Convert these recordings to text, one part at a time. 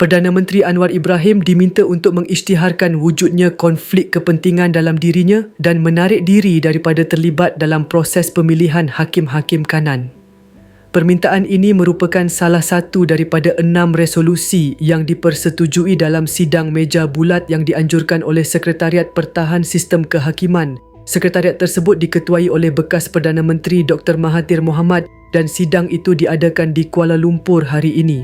Perdana Menteri Anwar Ibrahim diminta untuk mengisytiharkan wujudnya konflik kepentingan dalam dirinya dan menarik diri daripada terlibat dalam proses pemilihan hakim-hakim kanan. Permintaan ini merupakan salah satu daripada enam resolusi yang dipersetujui dalam sidang meja bulat yang dianjurkan oleh Sekretariat Pertahan Sistem Kehakiman. Sekretariat tersebut diketuai oleh bekas Perdana Menteri Dr. Mahathir Mohamad dan sidang itu diadakan di Kuala Lumpur hari ini.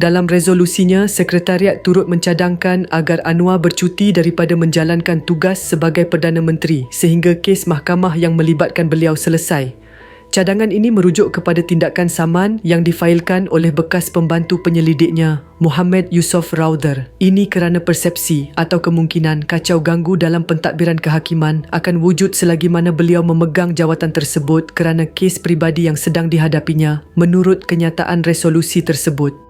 Dalam resolusinya, Sekretariat turut mencadangkan agar Anwar bercuti daripada menjalankan tugas sebagai Perdana Menteri sehingga kes mahkamah yang melibatkan beliau selesai. Cadangan ini merujuk kepada tindakan saman yang difailkan oleh bekas pembantu penyelidiknya, Muhammad Yusof Rauther. Ini kerana persepsi atau kemungkinan kacau ganggu dalam pentadbiran kehakiman akan wujud selagi mana beliau memegang jawatan tersebut kerana kes peribadi yang sedang dihadapinya menurut kenyataan resolusi tersebut.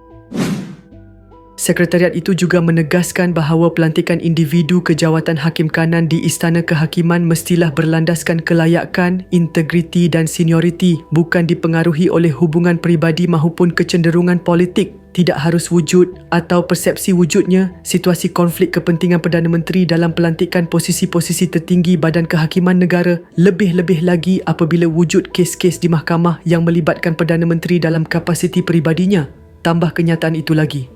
Sekretariat itu juga menegaskan bahawa pelantikan individu ke jawatan hakim kanan di Istana Kehakiman mestilah berlandaskan kelayakan, integriti dan senioriti bukan dipengaruhi oleh hubungan peribadi maupun kecenderungan politik tidak harus wujud atau persepsi wujudnya situasi konflik kepentingan Perdana Menteri dalam pelantikan posisi-posisi tertinggi badan kehakiman negara lebih-lebih lagi apabila wujud kes-kes di mahkamah yang melibatkan Perdana Menteri dalam kapasiti peribadinya. Tambah kenyataan itu lagi,